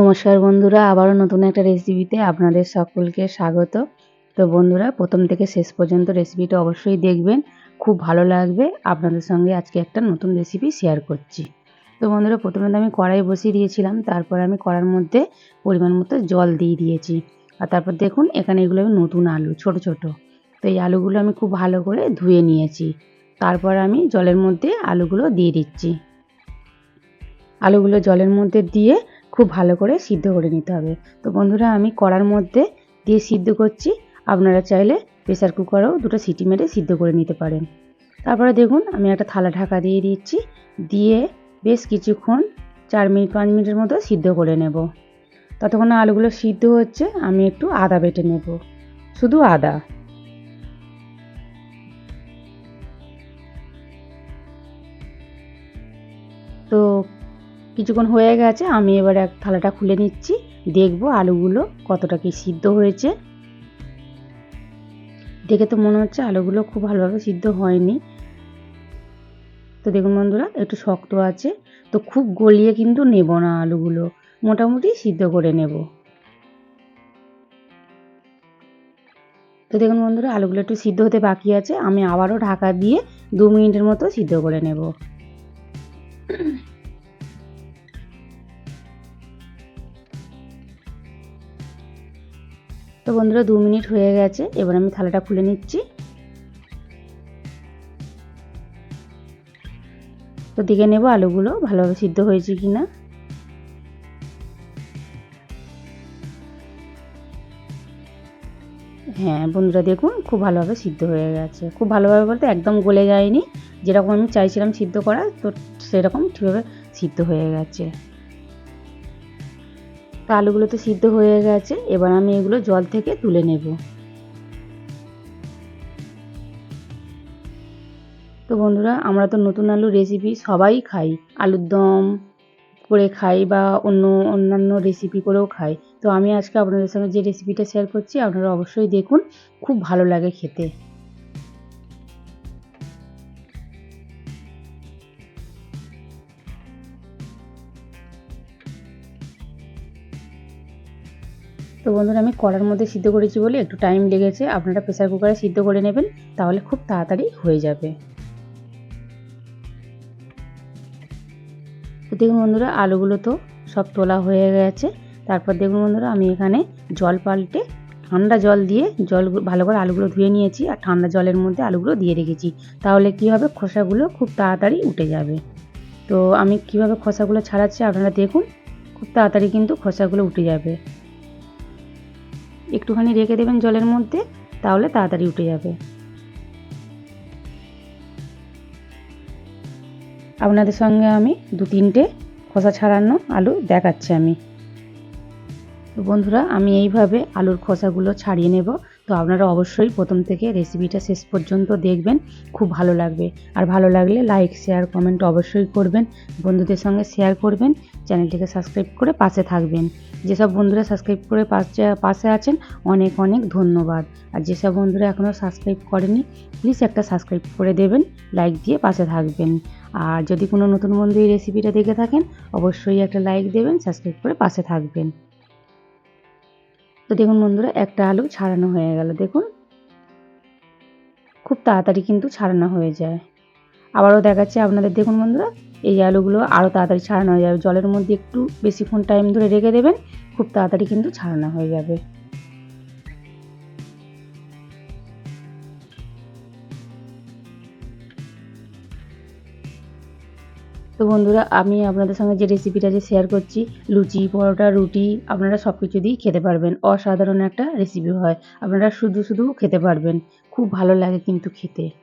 নমস্কার বন্ধুরা, আবারও নতুন একটা রেসিপিতে আপনাদের সকলকে স্বাগত। তো বন্ধুরা, প্রথম থেকে শেষ পর্যন্ত রেসিপিটা অবশ্যই দেখবেন, খুব ভালো লাগবে। আপনাদের সঙ্গে আজকে একটা নতুন রেসিপি শেয়ার করছি। তো বন্ধুরা, প্রথমে তো আমি কড়াই বসিয়ে দিয়েছিলাম, তারপর আমি কড়ার মধ্যে পরিমাণ মতো জল দিয়ে দিয়েছি। আর তারপর দেখুন, এখানে এগুলো আমি নতুন আলু, ছোট ছোট। তো এই আলুগুলো আমি খুব ভালো করে ধুয়ে নিয়েছি। তারপর আমি জলের মধ্যে আলুগুলো দিয়ে দিচ্ছি। আলুগুলো জলের মধ্যে দিয়ে খুব ভালো করে সিদ্ধ করে নিতে হবে। তো বন্ধুরা, আমি কড়ার মধ্যে দিয়ে সিদ্ধ করছি। আপনারা চাইলে প্রেসার কুকারেও দুটো সিটি মেরে সিদ্ধ করে নিতে পারেন। তারপরে দেখুন, আমি একটা থালা ঢাকা দিয়ে দিচ্ছি। দিয়ে বেশ কিছুক্ষণ, চার মিনিট, পাঁচ মিনিটের মতো সিদ্ধ করে নেব। ততক্ষণ আলুগুলো সিদ্ধ হচ্ছে, আমি একটু আদা বেটে নেব। শুধু আদা। কিছুক্ষণ হয়ে গেছে, আমি এবার এক থালাটা খুলে নিচ্ছি। দেখব আলুগুলো কতটা কি সিদ্ধ হয়েছে। দেখে তো মনে হচ্ছে আলুগুলো খুব ভালোভাবে সিদ্ধ হয়নি। তো দেখুন বন্ধুরা, একটু শক্ত আছে। তো খুব গলিয়ে কিন্তু নেব না আলুগুলো, মোটামুটি সিদ্ধ করে নেব। তো দেখুন বন্ধুরা, আলুগুলো একটু সিদ্ধ হতে বাকি আছে, আমি আবারও ঢাকা দিয়ে দু মিনিটের মতো সিদ্ধ করে নেব। তো বন্ধুরা দু মিনিট হয়ে গেছে, এবার আমি থালাটা খুলে নিচ্ছি। তো দেখে নেব আলুগুলো ভালোভাবে সিদ্ধ হয়েছে কি না হ্যাঁ বন্ধুরা দেখুন, খুব ভালোভাবে সিদ্ধ হয়ে গেছে। খুব ভালোভাবে বলতে একদম গলে যায়নি। যেরকম আমি চাইছিলাম সিদ্ধ করা, তো সেরকম ঠিকভাবে সিদ্ধ হয়ে গেছে। তো আলুগুলো তো সিদ্ধ হয়ে গেছে, এবার আমি এগুলো জল থেকে তুলে নেব। তো বন্ধুরা, আমরা তো নতুন আলু রেসিপি সবাই খাই। আলুর দম করে খাই বা অন্য অন্যান্য রেসিপি করেও খাই। তো আমি আজকে আপনাদের সঙ্গে যে রেসিপিটা শেয়ার করছি, আপনারা অবশ্যই দেখুন, খুব ভালো লাগে খেতে। তো বন্ধুরা, আমি কড়ার মধ্যে সিদ্ধ করেছি বলে একটু টাইম লেগেছে। আপনারা প্রেসার কুকারে সিদ্ধ করে নেবেন, তাহলে খুব তাড়াতাড়ি হয়ে যাবে। তো দেখুন বন্ধুরা, আলুগুলো তো সব তোলা হয়ে গেছে। তারপর দেখুন বন্ধুরা, আমি এখানে জল পাল্টে ঠান্ডা জল দিয়ে জল ভালো করে আলুগুলো ধুয়ে নিয়েছি আর ঠান্ডা জলের মধ্যে আলুগুলো দিয়ে রেখেছি। তাহলে কি হবে? খোসাগুলো খুব তাড়াতাড়ি উঠে যাবে। তো আমি কীভাবে খোসাগুলো ছাড়াচ্ছি আপনারা দেখুন, খুব তাড়াতাড়ি কিন্তু খোসাগুলো উঠে যাবে। একটুখানি রেখে দেবেন জলের মধ্যে, তাহলে তাড়াতাড়ি উঠে যাবে। আপনাদের সঙ্গে আমি দু তিনটে খোসা ছাড়ানো আলু দেখাচ্ছি আমি। তো বন্ধুরা, আমি এইভাবে আলুর খোসাগুলো ছাড়িয়ে নেব। তো আপনারা অবশ্যই প্রথম থেকে রেসিপিটা শেষ পর্যন্ত দেখবেন, খুব ভালো লাগবে। আর ভালো লাগলে লাইক শেয়ার কমেন্ট অবশ্যই করবেন। বন্ধুদের সঙ্গে শেয়ার করবেন। চ্যানেলটিকে সাবস্ক্রাইব করে পাশে থাকবেন। যেসব বন্ধুরা সাবস্ক্রাইব করে পাশে পাশে আছেন, অনেক অনেক ধন্যবাদ। আর যেসব বন্ধুরা এখনও সাবস্ক্রাইব করেনি প্লিজ একটা সাবস্ক্রাইব করে দেবেন লাইক দিয়ে পাশে থাকবেন। আর যদি কোনো নতুন বন্ধু এই রেসিপিটা দেখে থাকেন, অবশ্যই একটা লাইক দেবেন সাবস্ক্রাইব করে পাশে থাকবেন। তো দেখুন বন্ধুরা, একটা আলু ছাড়ানো হয়ে গেল। দেখুন, খুব তাড়াতাড়ি কিন্তু ছাড়ানো হয়ে যায়। আবারও দেখাচ্ছে আপনাদের। দেখুন বন্ধুরা এই আলুগুলো আরও তাড়াতাড়ি ছাড়ানো হয়ে যাবে। জলের মধ্যে একটু বেশিক্ষণ টাইম ধরে রেখে দেবেন, খুব তাড়াতাড়ি কিন্তু ছাড়ানো হয়ে যাবে। তো বন্ধুরা, আমি আপনাদের সঙ্গে যে রেসিপিটা যে শেয়ার করছি, লুচি, পরোটা, রুটি, আপনারা সব কিছু দিয়েই খেতে পারবেন। অসাধারণ একটা রেসিপি হয়। আপনারা শুধু শুধু খেতে পারবেন। খুব ভালো লাগে কিন্তু খেতে।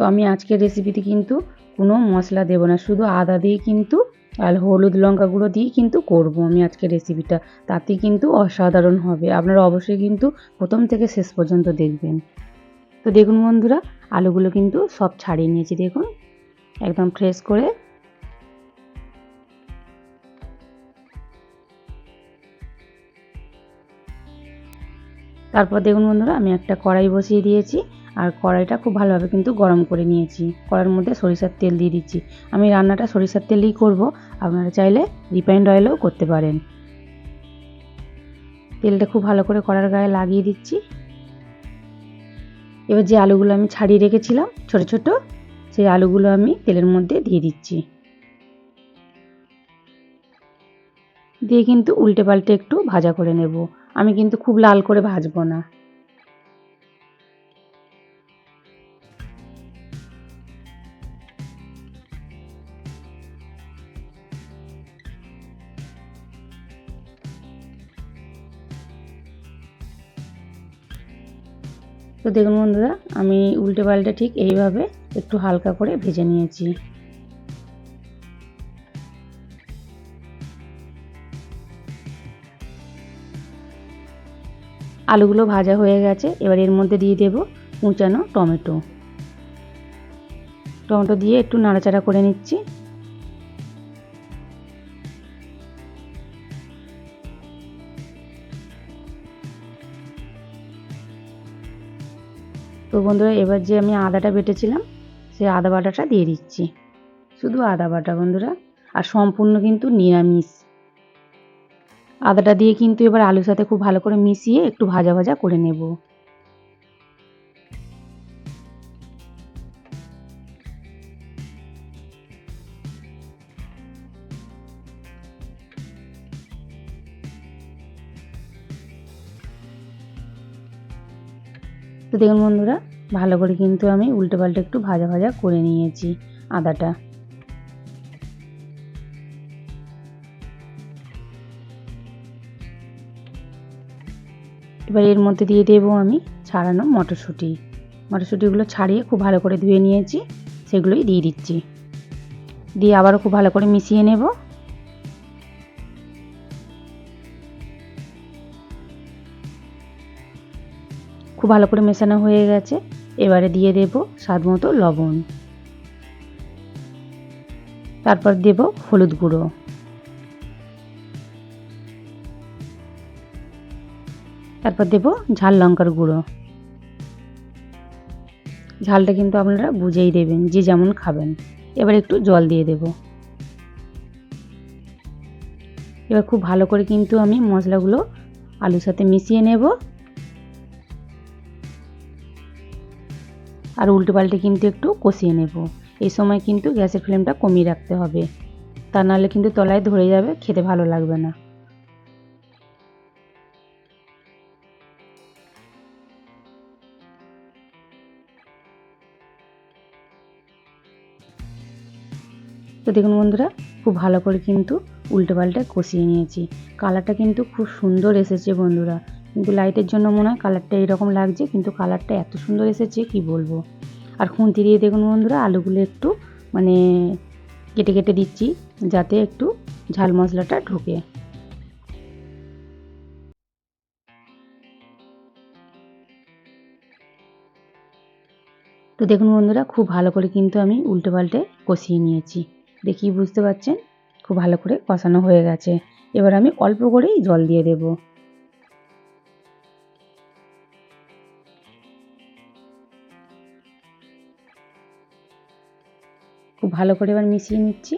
তো আমি আজকের রেসিপিতে কিন্তু কোনো মশলা দেবো না। শুধু আদা দিয়ে কিন্তু আর হলুদ লঙ্কা গুঁড়ো দিয়ে কিন্তু করব আমি আজকে রেসিপিটা তাতে কিন্তু অসাধারণ হবে। আপনারা অবশ্যই কিন্তু প্রথম থেকে শেষ পর্যন্ত দেখবেন। তো দেখুন বন্ধুরা, আলুগুলো কিন্তু সব ছাড়িয়ে নিয়েছি। দেখুন, একদম ফ্রেশ করে। তারপর দেখুন বন্ধুরা, আমি একটা কড়াই বসিয়ে দিয়েছি। আর কড়াইটা খুব ভালোভাবে কিন্তু গরম করে নিয়েছি। কড়াইয়ের মধ্যে সরিষার তেল দিয়ে দিচ্ছি। আমি রান্নাটা সরিষার তেলেই করব। আপনারা চাইলে রিফাইন্ড অয়েলেও করতে পারেন। তেলটা খুব ভালো করে কড়ার গায়ে লাগিয়ে দিচ্ছি। এবার যে আলুগুলো আমি ছাড়িয়ে রেখেছিলাম, ছোট ছোট, সেই আলুগুলো আমি তেলের মধ্যে দিয়ে দিচ্ছি। দিয়ে কিন্তু উল্টে পাল্টে একটু ভাজা করে নেব। আমি কিন্তু খুব লাল করে ভাজবো না। তো দেখুন বন্ধুরা, আমি উল্টে পাল্টে ঠিক এইভাবে একটু হালকা করে ভেজে নিয়েছি। আলুগুলো ভাজা হয়ে গেছে, এবার এর মধ্যে দিয়ে দেব কুচানো টমেটো। টমেটো দিয়ে একটু নাড়াচাড়া করে নিচ্ছি। তো বন্ধুরা, এবার যে আমি আদাটা বেটেছিলাম, সেই আদা বাটাটা দিয়ে দিচ্ছি। শুধু আদা বাটা বন্ধুরা, আর সম্পূর্ণ কিন্তু নিরামিষ। আদাটা দিয়ে কিন্তু এবার আলুর সাথে খুব ভালো করে মিশিয়ে একটু ভাজা ভাজা করে নেব। তো দেখুন বন্ধুরা, ভালো করে কিন্তু আমি উল্টে পাল্টে একটু ভাজা ভাজা করে নিয়েছি আদাটা। এবার এর মধ্যে দিয়ে দেবো আমি ছাড়ানো মটরশুঁটি। মটরশুঁটিগুলো ছাড়িয়ে খুব ভালো করে ধুয়ে নিয়েছি, সেগুলোই দিয়ে দিচ্ছি। দিয়ে আবারও খুব ভালো করে মিশিয়ে নেব। খুব ভালো করে মেশানো হয়ে গেছে। এবারে দিয়ে দেব স্বাদ মতো লবণ। তারপর দেব হলুদ গুঁড়ো। তারপর দেব ঝাল লঙ্কার গুঁড়ো। ঝালটা কিন্তু আপনারা বুঝেই দেবেন, যে যেমন খাবেন। এবার একটু জল দিয়ে দেব। এবার খুব ভালো করে কিন্তু আমি মশলাগুলো আলুর সাথে মিশিয়ে নেব। আর উল্টো পাল্টে কিন্তু একটু কষিয়ে নেব। এই সময় কিন্তু গ্যাসের ফ্লেমটা কমিয়ে রাখতে হবে। তা নাহলে কিন্তু তলায় ধরে যাবে, খেতে ভালো লাগবে না। তো দেখুন বন্ধুরা, খুব ভালো করে কিন্তু উল্টে পাল্টে কষিয়ে নিয়েছি। কালারটা কিন্তু খুব সুন্দর এসেছে বন্ধুরা। কিন্তু লাইটের জন্য মনে হয় কালারটা এরকম লাগছে, কিন্তু কালারটা এত সুন্দর এসেছে, কি বলব? আর খুন্তি দিয়ে দেখুন বন্ধুরা, আলুগুলো একটু মানে কেটে কেটে দিচ্ছি, যাতে একটু ঝাল মশলাটা ঢুকে। তো দেখুন বন্ধুরা, খুব ভালো করে কিন্তু আমি উল্টে পাল্টে কষিয়ে নিয়েছি। দেখি বুঝতে পারছেন? খুব ভালো করে কষানো হয়ে গেছে। এবার আমি অল্প করেই জল দিয়ে দেব। ভালো করে এবার মিশিয়ে নিচ্ছি।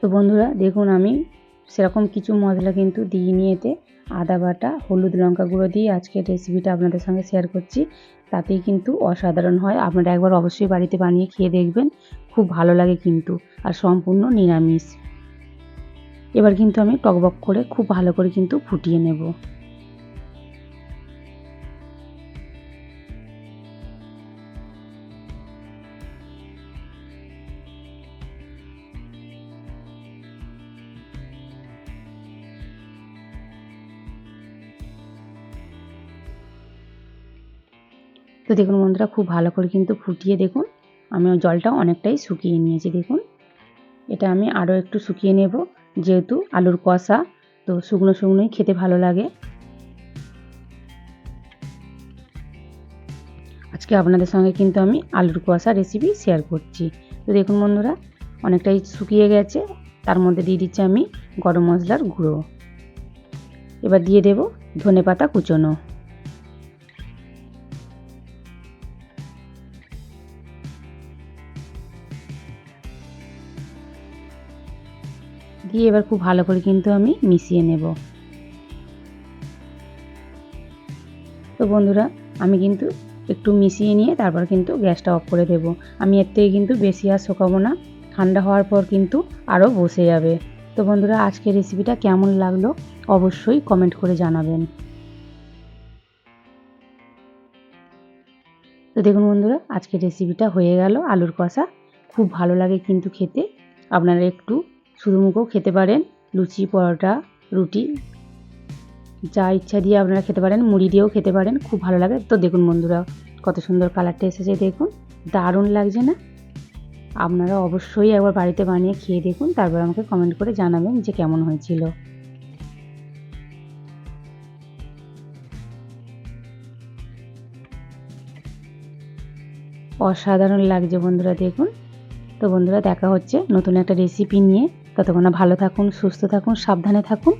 তো বন্ধুরা, দেখুন আমি সেরকম কিছু মশলা কিন্তু দিইনি এতে। আদা বাটা, হলুদ লঙ্কা গুঁড়ো দিয়ে আজকের রেসিপিটা আপনাদের সঙ্গে শেয়ার করছি। তাতেই কিন্তু অসাধারণ হয়। আপনারা একবার অবশ্যই বাড়িতে বানিয়ে খেয়ে দেখবেন। খুব ভালো লাগে কিন্তু আর সম্পূর্ণ নিরামিষ। এবার কিন্তু আমি টকবক করে খুব ভালো করে কিন্তু ফুটিয়ে নেব। তো দেখুন বন্ধুরা, খুব ভালো করে কিন্তু ফুটিয়ে দেখুন। আমি জলটা অনেকটাই শুকিয়ে নিয়েছি, দেখুন। এটা আমি আরও একটু শুকিয়ে নেব, যেহেতু আলুর কষা, তো শুকনো শুকনোই খেতে ভালো লাগে। আজকে আপনাদের সঙ্গে কিন্তু আমি আলুর কষা রেসিপি শেয়ার করছি। তো দেখুন বন্ধুরা, অনেকটাই শুকিয়ে গেছে। তার মধ্যে দিয়ে দিচ্ছি আমি গরম মশলার গুঁড়ো। এবার দিয়ে দেব ধনে পাতা কুচোনো। দিয়ে এবার খুব ভালো করে কিন্তু আমি মিশিয়ে নেব। তো বন্ধুরা, আমি কিন্তু একটু মিশিয়ে নিয়ে তারপর কিন্তু গ্যাসটা অফ করে দেব। আমি এর থেকে কিন্তু বেশি আর শুকাবো না। ঠান্ডা হওয়ার পর কিন্তু আরও বসে যাবে। তো বন্ধুরা, আজকের রেসিপিটা কেমন লাগল অবশ্যই কমেন্ট করে জানাবেন। তো দেখুন বন্ধুরা, আজকের রেসিপিটা হয়ে গেল আলুর কষা। খুব ভালো লাগে কিন্তু খেতে। আপনারা একটু শুধু মুখেও খেতে পারেন লুচি, পরোটা, রুটি, যা ইচ্ছা দিয়ে আপনারা খেতে পারেন, মুড়ি দিয়েও খেতে পারেন, খুব ভালো লাগে। তো দেখুন বন্ধুরা, কত সুন্দর কালারটা এসেছে, দেখুন। দারুণ লাগছে না? আপনারা অবশ্যই একবার বাড়িতে বানিয়ে খেয়ে দেখুন, তারপর আমাকে কমেন্ট করে জানাবেন যে কেমন হয়েছিল। অসাধারণ লাগছে বন্ধুরা, দেখুন। তো বন্ধুরা, দেখা হচ্ছে নতুন একটা রেসিপি নিয়ে। ততক্ষণ ভালো থাকুন সুস্থ থাকুন সাবধানে থাকুন।